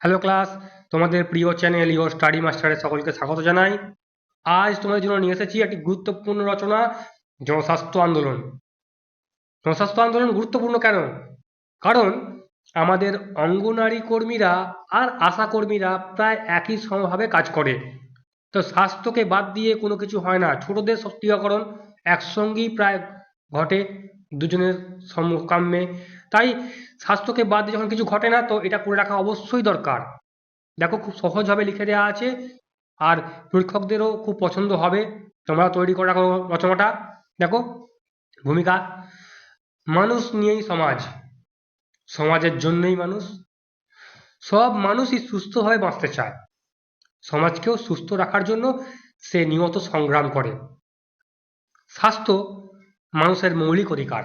Hello class তোমাদের প্রিয় channel your study মাস্টারে সকলকে স্বাগত জানাই। আজ তোমাদের জন্য নিয়ে এসেছি একটি গুরুত্বপূর্ণ রচনা, জনস্বাস্থ্য আন্দোলন। জনস্বাস্থ্য আন্দোলন গুরুত্বপূর্ণ কেন? কারণ আমাদের অঙ্গনারী কর্মীরা আর আশা কর্মীরা প্রায় একই সমভাবে কাজ করে। তো স্বাস্থ্যকে বাদ দিয়ে কোনো কিছু হয় না। ছোটদের টিকাকরণ একসঙ্গেই প্রায় ঘটে। দুজনের সমকাম্যে তাই স্বাস্থ্যকে বাদ দিয়ে যখন কিছু ঘটে না, তো এটা করে রাখা অবশ্যই দরকার। দেখো খুব সহজভাবে লিখে দেওয়া আছে, আর পরীক্ষকদেরও খুব পছন্দ হবে। তোমরা তৈরি করে রচনাটা। দেখো, ভূমিকা, মানুষ নিয়েই সমাজ, সমাজের জন্যই মানুষ। সব মানুষই সুস্থভাবে বাঁচতে চায়। সমাজকেও সুস্থ রাখার জন্য সে নিয়ত সংগ্রাম করে। স্বাস্থ্য মানুষের মৌলিক অধিকার।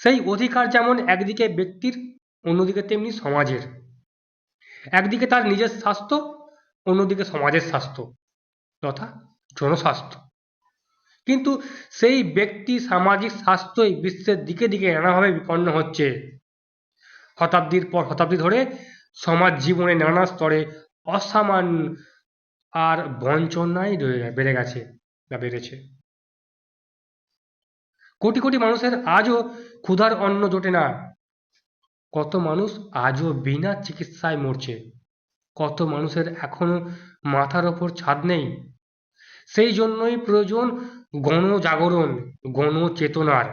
সেই অধিকার যেমন একদিকে ব্যক্তির, অন্যদিকে তেমনি সমাজের। একদিকে তার নিজের স্বাস্থ্য, অন্যদিকে সমাজের স্বাস্থ্য তথা জনস্বাস্থ্য। কিন্তু সেই ব্যক্তি সামাজিক স্বাস্থ্যই বিশ্বের দিকে দিকে নানাভাবে বিপন্ন হচ্ছে। শতাব্দীর পর শতাব্দী ধরে সমাজ জীবনে নানা স্তরে অসামান্য আর বঞ্চনাই বেড়ে গেছে বা বেড়েছে। কোটি কোটি মানুষের আজও ক্ষুধার অন্ন জোটে না। কত মানুষ আজও বিনা চিকিৎসায় মরছে। কত মানুষের এখনও মাথার ওপর ছাদ নেই। সেই জন্যই প্রয়োজন গণজাগরণ, গণচেতনার।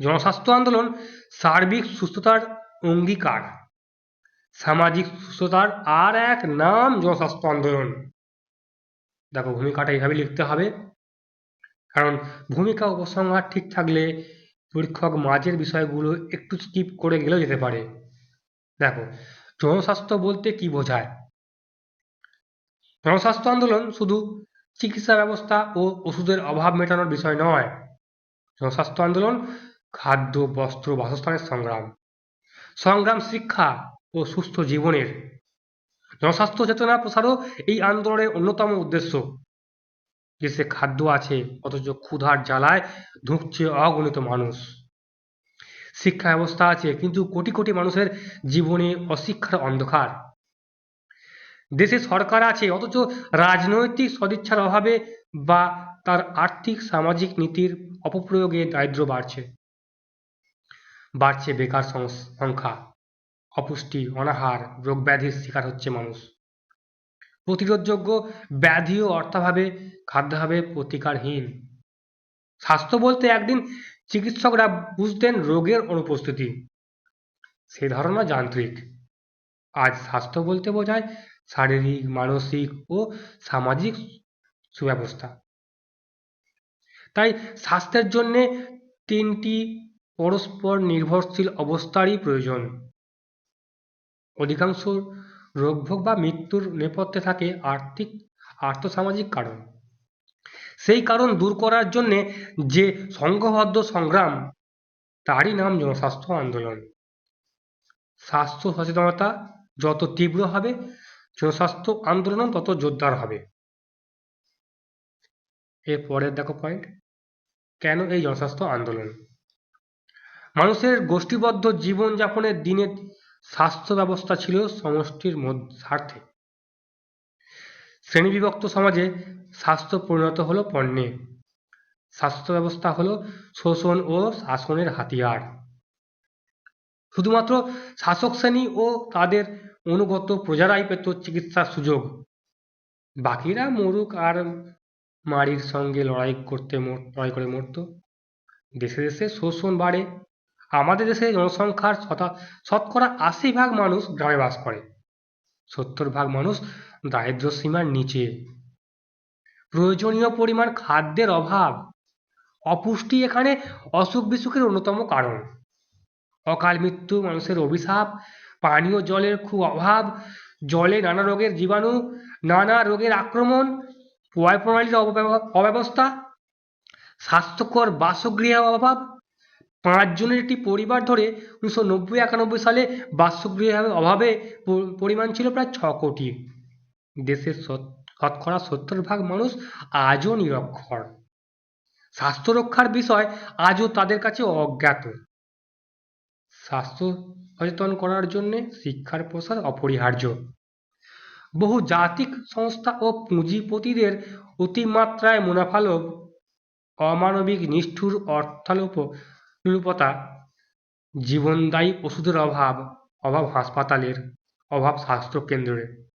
জনস্বাস্থ্য আন্দোলন সার্বিক সুস্থতার অঙ্গীকার। সামাজিক সুস্থতার আর এক নাম জনস্বাস্থ্য আন্দোলন। দেখো, ভূমিকাটা এইভাবে লিখতে হবে। কারণ ভূমিকা উপসংহার ঠিক থাকলে পরীক্ষক মাঝের বিষয়গুলো একটু স্কিপ করে গেলেও যেতে পারে। দেখো, জনস্বাস্থ্য বলতে কি বোঝায়? জনস্বাস্থ্য আন্দোলন শুধু চিকিৎসা ব্যবস্থা ও ওষুধের অভাব মেটানোর বিষয় নয়। জনস্বাস্থ্য আন্দোলন খাদ্য, বস্ত্র, বাসস্থানের সংগ্রাম। সংগ্রাম শিক্ষা ও সুস্থ জীবনের। জনস্বাস্থ্য চেতনা প্রসারও এই আন্দোলনের অন্যতম উদ্দেশ্য। দেশে খাদ্য আছে, অথচ ক্ষুধার জ্বালায় ধুঁকছে অগণিত মানুষ। শিক্ষা ব্যবস্থা আছে, কিন্তু কোটি কোটি মানুষের জীবনে অশিক্ষার অন্ধকার। দেশে সরকার আছে, অথচ রাজনৈতিক সদিচ্ছার অভাবে বা তার আর্থিক সামাজিক নীতির অপপ্রয়োগে দারিদ্র বাড়ছে। বাড়ছে বেকার সংখ্যা, অপুষ্টি, অনাহার রোগ ব্যাধির শিকার হচ্ছে মানুষ। প্রতিরোধযোগ্য ব্যাধি ও অর্থাভাবে খাদ্যাভাবে প্রতিকারহীন। স্বাস্থ্য বলতে একদিন চিকিৎসকরা বুঝতেন রোগের অনুপস্থিতি। সে ধারণা যান্ত্রিক। আজ স্বাস্থ্য বলতে বোঝায় শারীরিক, মানসিক ও সামাজিক সুব্যবস্থা। তাই স্বাস্থ্যের জন্য তিনটি পরস্পর নির্ভরশীল অবস্থারই প্রয়োজন। অধিকাংশ রোগভোগ বা মৃত্যুর নেপথ্যে থাকে আর্থিক, আর্থসামাজিক কারণ। সেই কারণ দূর করার জন্যে যে সংঘবদ্ধ সংগ্রাম, তারই নাম জনস্বাস্থ্য আন্দোলন। স্বাস্থ্য সচেতনতা যত তীব্র হবে, জনস্বাস্থ্য আন্দোলন তত জোরদার হবে। এর পরের দেখো পয়েন্ট কেন এই জনস্বাস্থ্য আন্দোলন? মানুষের গোষ্ঠীবদ্ধ জীবনযাপনের দিনে স্বাস্থ্য ব্যবস্থা ছিল সমষ্টির স্বার্থে। শ্রেণীবিভক্ত সমাজে স্বাস্থ্য পরিণত হলো পণ্যে। স্বাস্থ্য ব্যবস্থা হলো শোষণ ও শাসনের হাতিয়ার। শুধুমাত্র শাসক শ্রেণি ও তাদের অনুগত প্রজারাই পেত চিকিৎসার সুযোগ। বাকিরা মরুক আর মারির সঙ্গে লড়াই করতে লড়াই করে মরত। দেশে দেশে শোষণ বাড়ে আমাদের দেশে জনসংখ্যার শতা- শতকরা আশি ভাগ মানুষ গ্রামে বাস করে। সত্তর ভাগ মানুষ দারিদ্র সীমার নিচে। প্রয়োজনীয় পরিমাণ খাদ্যের অভাব। অপুষ্টি এখানে অসুখ বিসুখের অন্যতম কারণ। অকাল মৃত্যু, মানুষের অভিশাপ, পানীয় জলের খুব অভাব, জলে নানা রোগের জীবাণু, নানা রোগের আক্রমণ প্রণালীর অব্যবস্থা স্বাস্থ্যকর বাসগৃহের অভাব পাঁচজনের একটি পরিবার ধরে উনিশশো নব্বই একানব্বই সালে বাসগৃহের অভাবে পরিমাণ ছিল প্রায় ছ কোটি। দেশের শতকরা সত্তর ভাগ মানুষ আজও নিরক্ষর। স্বাস্থ্য রক্ষার বিষয় আজও তাদের কাছে অজ্ঞাত। স্বাস্থ্য সচেতন করার জন্যে শিক্ষার প্রসার অপরিহার্য। বহু জাতিক সংস্থা ও পুঁজিপতিদের অতিমাত্রায় মুনাফালোভ অমানবিক নিষ্ঠুর অর্থালোপ লোলুপতা জীবনদায়ী ওষুধের অভাব অভাব হাসপাতালের, অভাব স্বাস্থ্যকেন্দ্রের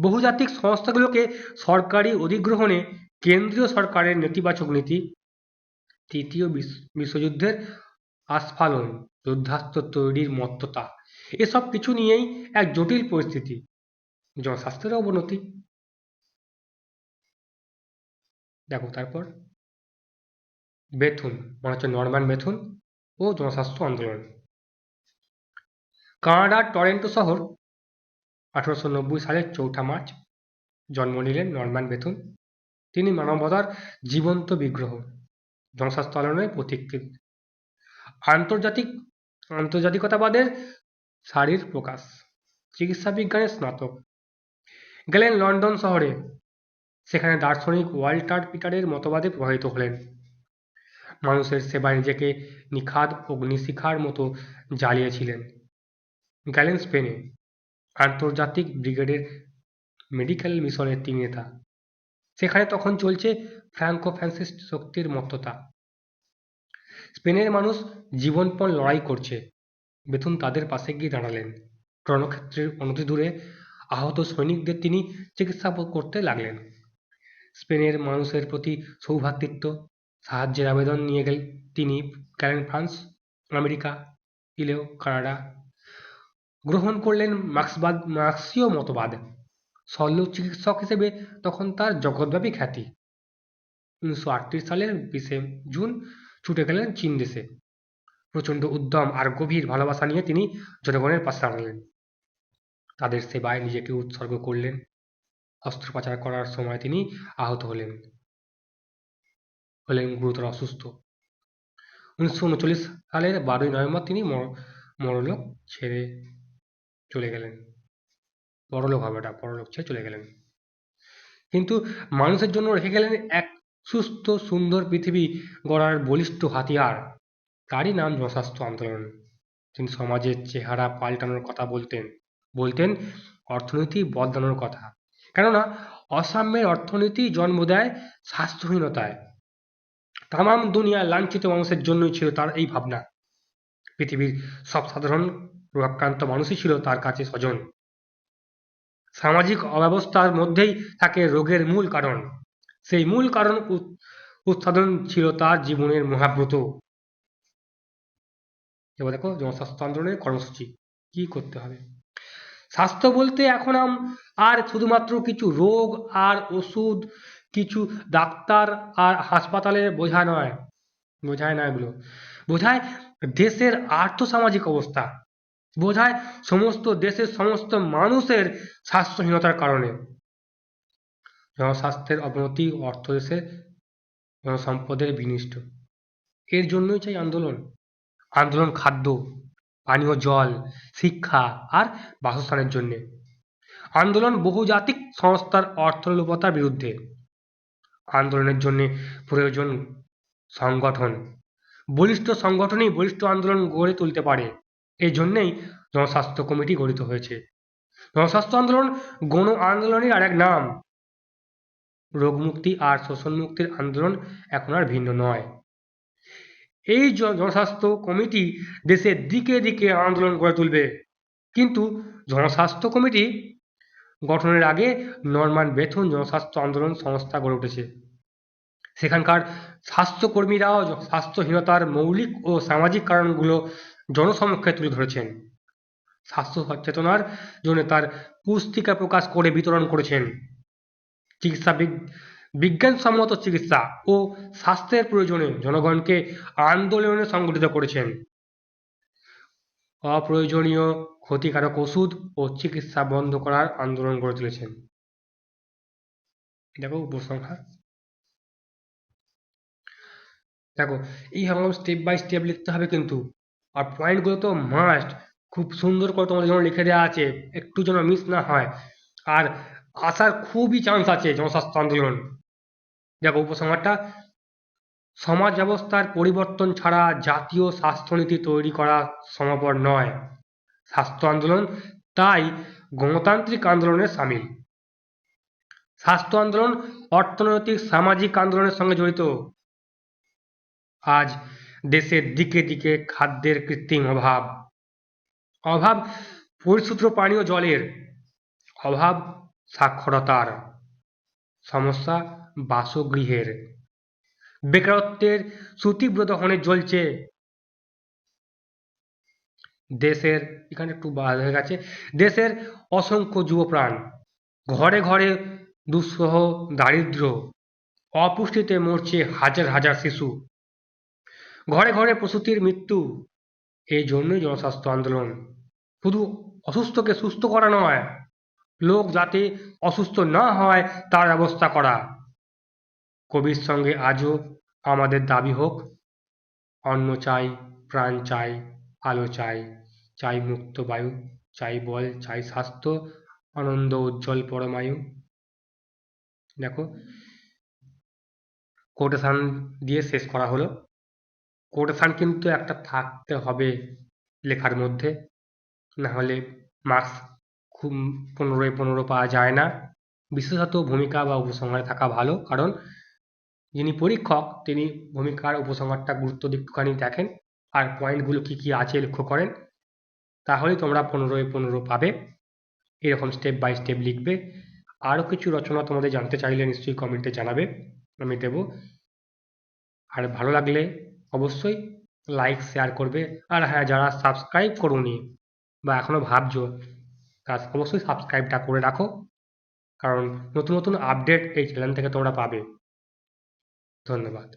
বহুজাতিক সংস্থাগুলোকে সরকারি অধিগ্রহণে কেন্দ্রীয় সরকারের নেতিবাচক নীতি, তৃতীয় বিশ্ব- বিশ্বযুদ্ধের আস্ফালন, যুদ্ধাস্ত্র তৈরির মত্ততা, এসব কিছু নিয়েই এক জটিল পরিস্থিতি, জনস্বাস্থ্যের অবনতি। দেখো তারপর। বেথুন মানে হচ্ছে নরম্যান বেথুন ও জনস্বাস্থ্য আন্দোলন। কানাডার টরেন্টো শহর আঠারোশো নব্বই সালের চৌঠা মার্চ জন্ম নিলেন নরম্যান বেথুন তিনি মানবতার জীবন্ত বিগ্রহ, জনস্বাস্থ্য আন্দোলনের প্রতীক আন্তর্জাতিক, আন্তর্জাতিকতাবাদের শারীর প্রকাশ চিকিৎসা বিজ্ঞানের স্নাতক। গেলেন লন্ডন শহরে, সেখানে দার্শনিক ওয়াল্টার পিটারের মতবাদে প্রভাবিত হলেন। মানুষের সেবায় নিজেকে নিখাদ অগ্নিশিখার মতো জ্বালিয়েছিলেন। গেলেন স্পেনে, আন্তর্জাতিক ব্রিগেডের মেডিকেল মিশনের তিনি নেতা। সেখানে তখন চলছে ফ্র্যাঙ্কো ফ্যান্সিস্ট শক্তির মত্ততা। স্পেনের মানুষ জীবনপণ লড়াই করছে। বেথুন তাদের পাশে গিয়ে দাঁড়ালেন। রণক্ষেত্রের অনতি দূরে আহত সৈনিকদের তিনি চিকিৎসা করতে লাগলেন। স্পেনের মানুষের প্রতি সৌভ্রাতৃত্ব সাহায্যের আবেদন নিয়ে গেল তিনি গেলেন ফ্রান্স, আমেরিকা, ইলেও, কানাডা। গ্রহণ করলেন মার্ক্সবাদ, মার্ক্সীয় মতবাদ। শল্য চিকিৎসক হিসেবে তখন তার জগৎব্যাপী খ্যাতি। উনিশশো আটত্রিশ সালের বিশে জুন ছুটে গেলেন চীন দেশে। প্রচণ্ড উদ্যম আর গভীর ভালোবাসা নিয়ে তিনি জনগণের পাশে দাঁড়ালেন। তাদের সেবায় নিজেকে উৎসর্গ করলেন। অস্ত্রোপচার করার সময় তিনি আহত হলেন। হলেন গুরুতর অসুস্থ। উনিশশো উনচল্লিশ সালের বারোই নভেম্বর তিনি মর- মরলোক ছেড়ে চলে গেলেন। পরলোক হবে ওটা পরলোক ছেড়ে চলে গেলেন। কিন্তু মানুষের জন্য রেখে গেলেন এক সুস্থ, সুন্দর পৃথিবী গড়ার বলিষ্ঠ হাতিয়ার। তারই নাম জনস্বাস্থ্য আন্দোলন। তিনি সমাজের চেহারা পাল্টানোর কথা বলতেন বলতেন অর্থনীতি বদলানোর কথা। কেননা, অসাম্যের অর্থনীতি জন্ম দেয় স্বাস্থ্যহীনতায়। তামাম দুনিয়া লাঞ্ছিত মানুষের জন্যই ছিল তার এই ভাবনা। পৃথিবীর সব সাধারণ রোগাক্রান্ত মানুষই ছিল তার কাছে স্বজন। সামাজিক অব্যবস্থার মধ্যেই থাকে রোগের মূল কারণ। সেই মূল কারণ উৎ- উৎপাদন ছিল তার জীবনের মহাব্রত। এবার দেখো জনস্বাস্থ্য আন্দোলনের কর্মসূচি, কি করতে হবে? স্বাস্থ্য বলতে এখন আর শুধুমাত্র কিছু রোগ আর ওষুধ কিছু ডাক্তার আর হাসপাতালের বোঝা নয়। বোঝায় না এগুলো। বোঝায় দেশের আর্থসামাজিক অবস্থা। বোঝায় সমস্ত দেশের সমস্ত মানুষের স্বাস্থ্যহীনতার কারণে। জনস্বাস্থ্যের অবনতি অর্থ দেশের জনসম্পদের বিনিষ্ট। এর জন্যই চাই আন্দোলন। আন্দোলন খাদ্য, পানীয় জল, শিক্ষা আর বাসস্থানের জন্যে। আন্দোলন বহুজাতিক সংস্থার অর্থলোলুপতার বিরুদ্ধে। আন্দোলনের জন্য প্রয়োজন সংগঠন। বলিষ্ঠ সংগঠনই বলিষ্ঠ আন্দোলন গড়ে তুলতে পারে। এই জন্যেই জনস্বাস্থ্য কমিটি গঠিত হয়েছে। জনস্বাস্থ্য আন্দোলন গণ আন্দোলনের আর এক নাম। রোগমুক্তি আর শোষণ মুক্তির আন্দোলন এখন আর ভিন্ন নয়। এই জনস্বাস্থ্য কমিটি দেশের দিকে দিকে আন্দোলন গড়ে তুলবে। কিন্তু জনস্বাস্থ্য কমিটি গঠনের আগে নরমান বেথুন জনস্বাস্থ্য আন্দোলন সংস্থা গড়ে উঠেছে। সেখানকার স্বাস্থ্যকর্মীরাও স্বাস্থ্যহীনতার মৌলিক ও সামাজিক কারণগুলো জনসমক্ষে তুলে ধরেছেন। স্বাস্থ্য সচেতনার জন্য তার পুস্তিকা প্রকাশ করে বিতরণ করেছেন। চিকিৎসা বিজ্ঞানসম্মত চিকিৎসা ও স্বাস্থ্যের প্রয়োজনে জনগণকে আন্দোলনে সংগঠিত করেছেন। অপ্রয়োজনীয় ক্ষতিকারক ওষুধ ও চিকিৎসা বন্ধ করার আন্দোলন গড়ে তুলেছেন। দেখো উপসংহার দেখো, এই এইভাবে স্টেপ বাই স্টেপ লিখতে হবে কিন্তু। আর পয়েন্টগুলো তো মাস্ট খুব সুন্দর করে তোমাদের জন্য লিখে দেওয়া আছে। একটু যেন মিস না হয়। আর আসার খুবই চান্স আছে জনস্বাস্থ্য আন্দোলন। দেখো উপসংহারটা সমাজ ব্যবস্থার পরিবর্তন ছাড়া জাতীয় স্বাস্থ্যনীতি তৈরি করা সম্ভবপর নয়। স্বাস্থ্য আন্দোলন তাই গণতান্ত্রিক আন্দোলনে সামিল। স্বাস্থ্য আন্দোলন অর্থনৈতিক সামাজিক আন্দোলনের সঙ্গে জড়িত। আজ দেশের দিকে দিকে খাদ্যের কৃত্রিম অভাব। অভাব পরিশুদ্ধ পানীয় জলের অভাব সাক্ষরতার। সমস্যা বাসগৃহের। বেকারত্বের সুতীব্র দহনে জ্বলছে। দেশের, এখানে একটু বাদ হয়ে গেছে, দেশের অসংখ্য যুবপ্রাণ, ঘরে ঘরে দুঃসহ দারিদ্র, অপুষ্টিতে মরছে হাজার হাজার শিশু। ঘরে ঘরে প্রসূতির মৃত্যু, এই জন্যই জনস্বাস্থ্য আন্দোলন। শুধু অসুস্থকে সুস্থ করা নয়, লোক যাতে অসুস্থ না হয় তার ব্যবস্থা করা। কবির সঙ্গে আজও আমাদের দাবি হোক, অন্ন চাই, প্রাণ চাই, আলো চাই চাই মুক্ত বায়ু, চাই বল, চাই স্বাস্থ্য, আনন্দ উজ্জ্বল পরমায়ু। দেখো কোটেশান দিয়ে শেষ করা হলো। কোটেশান কিন্তু একটা থাকতে হবে লেখার মধ্যে, না হলে মার্কস খুব পনেরোয় পনেরো পাওয়া যায় না। বিশেষত ভূমিকা বা উপসংহারে থাকা ভালো, কারণ যিনি পরীক্ষক, তিনি ভূমিকার উপসংহারটা গুরুত্ব একটুখানি দেখেন আর পয়েন্টগুলো কি কি আছে লক্ষ্য করেন। তাহলেই তোমরা পনেরোয় পনেরো পাবে। এরকম স্টেপ বাই স্টেপ লিখবে। আরও কিছু রচনা তোমাদের জানতে চাইলে নিশ্চয়ই কমেন্টে জানাবে। আমি দেব। আর ভালো লাগলে অবশ্যই লাইক শেয়ার করবে। আর হ্যাঁ যারা সাবস্ক্রাইব করোনি বা এখনও ভাবছ তার অবশ্যই সাবস্ক্রাইবটা করে রাখো। কারণ নতুন নতুন আপডেট এই চ্যানেল থেকে তোমরা পাবে। ধন্যবাদ।